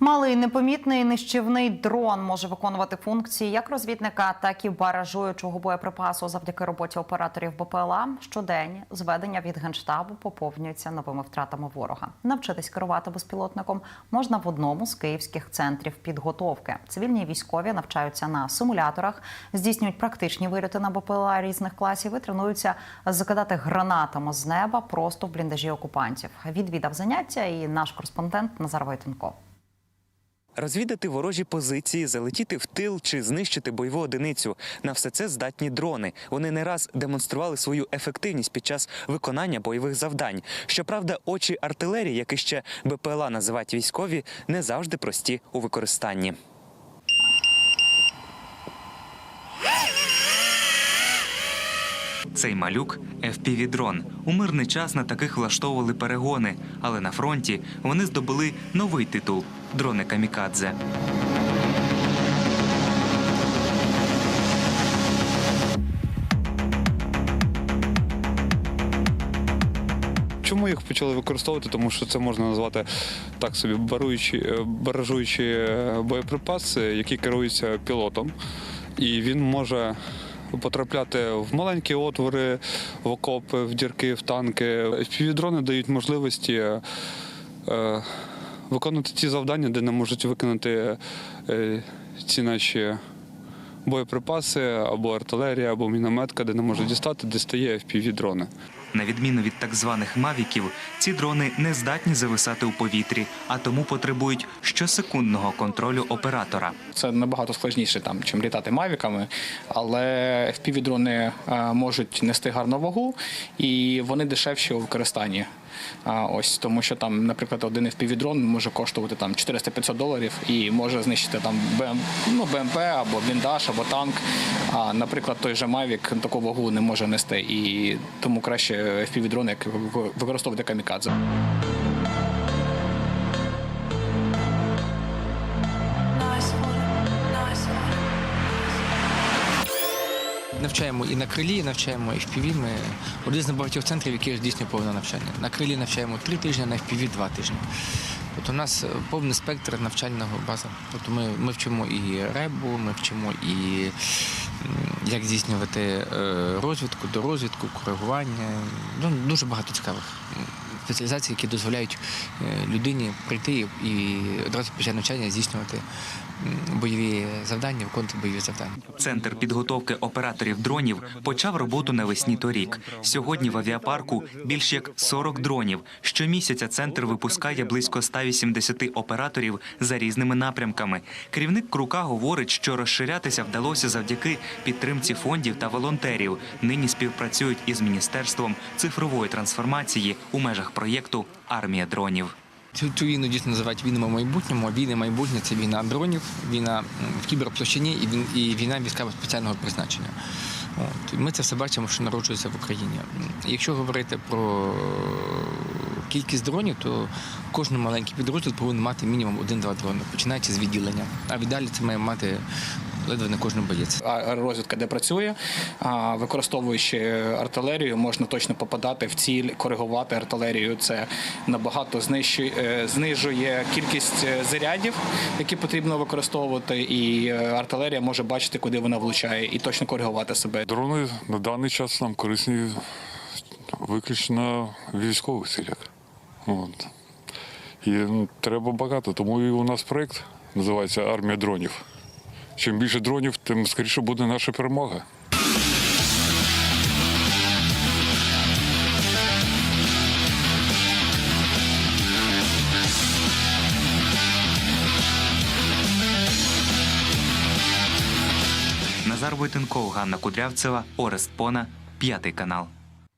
Малий непомітний нищівний дрон може виконувати функції як розвідника, так і баражуючого боєприпасу завдяки роботі операторів БПЛА. Щодень зведення від генштабу поповнюється новими втратами ворога. Навчитись керувати безпілотником можна в одному з київських центрів підготовки. Цивільні військові навчаються на симуляторах, здійснюють практичні вильоти на БПЛА різних класів і тренуються закидати гранатами з неба просто в бліндажі окупантів. Відвідав заняття і наш кореспондент Назар Войтенко. Розвідати ворожі позиції, залетіти в тил чи знищити бойову одиницю. На все це здатні дрони. Вони не раз демонстрували свою ефективність під час виконання бойових завдань. Щоправда, очі артилерії, як і ще БПЛА називають військові, не завжди прості у використанні. Цей малюк FPV-дрон. У мирний час на таких влаштовували перегони, але на фронті вони здобули новий титул дрони камікадзе. Чому їх почали використовувати? Тому що це можна назвати так собі баруючі, е, баражуючі е, боєприпаси, які керуються пілотом. І він може потрапляти в маленькі отвори, в окопи, в дірки, в танки. Півдрони дають можливості е, виконувати ті завдання, де не можуть виконати е, ці наші боєприпаси або артилерія, або мінометка, де не можуть дістати, де стає FPV-дрони. На відміну від так званих мавіків, ці дрони не здатні зависати у повітрі, а тому потребують щосекундного контролю оператора. Це набагато складніше, там, чим літати мавіками, але FPV-дрони е, можуть нести гарну вагу і вони дешевші у використанні. Ось тому, що там, наприклад, один FPV-дрон може коштувати там 400-500 доларів і може знищити там БМ, ну, БМП або бліндаж, або танк. А, наприклад, той же Mavic таку вагу не може нести, і тому краще FPV-дрони як використовувати камікадзе. Nice one, nice one. Навчаємо і на крилі, навчаємо і в піві. Ми один з небагатьох центрів, які здійснює повне навчання. На крилі навчаємо три тижні, на FPV – два тижні. Тобто у нас е, повний спектр навчального бази. Тобто ми, ми вчимо і ребу, ми вчимо і як здійснювати е, розвідку, до розвідку, коригування. Ну, дуже багато цікавих спеціалізацій, які дозволяють е, людині прийти і одразу після навчання здійснювати бойові завдання, виконувати бойові завдання. Центр підготовки операторів дронів почав роботу навесні торік. Сьогодні в авіапарку більш як 40 дронів. Щомісяця центр випускає близько 180 операторів за різними напрямками. Керівник Крука говорить, що розширятися вдалося завдяки підтримці фондів та волонтерів. Нині співпрацюють із міністерством цифрової трансформації у межах проєкту Армія дронів. Цю, війну дійсно називають війнами в майбутньому. Війни майбутнє це війна дронів, війна в кіберплощині і, війна військово спеціального призначення. Ми це все бачимо, що народжується в Україні. Якщо говорити про кількість дронів, то кожен маленький підрозділ повинен мати мінімум один-два дрони, починаючи з відділення. А віддалі це має мати ледве не кожен боєць. А розвідка, де працює, використовуючи артилерію, можна точно попадати в ціль, коригувати артилерію. Це набагато знищує, е, знижує кількість е, зарядів, які потрібно використовувати, і е, артилерія може бачити, куди вона влучає, і точно коригувати себе. Дрони на даний час нам корисні виключно в військових цілях. От. І ну, треба багато, тому і у нас проєкт називається Армія дронів. Чим більше дронів, тим скоріше буде наша перемога. Назар Войтенков, Ганна Кудрявцева, Орест Пона, п'ятий канал.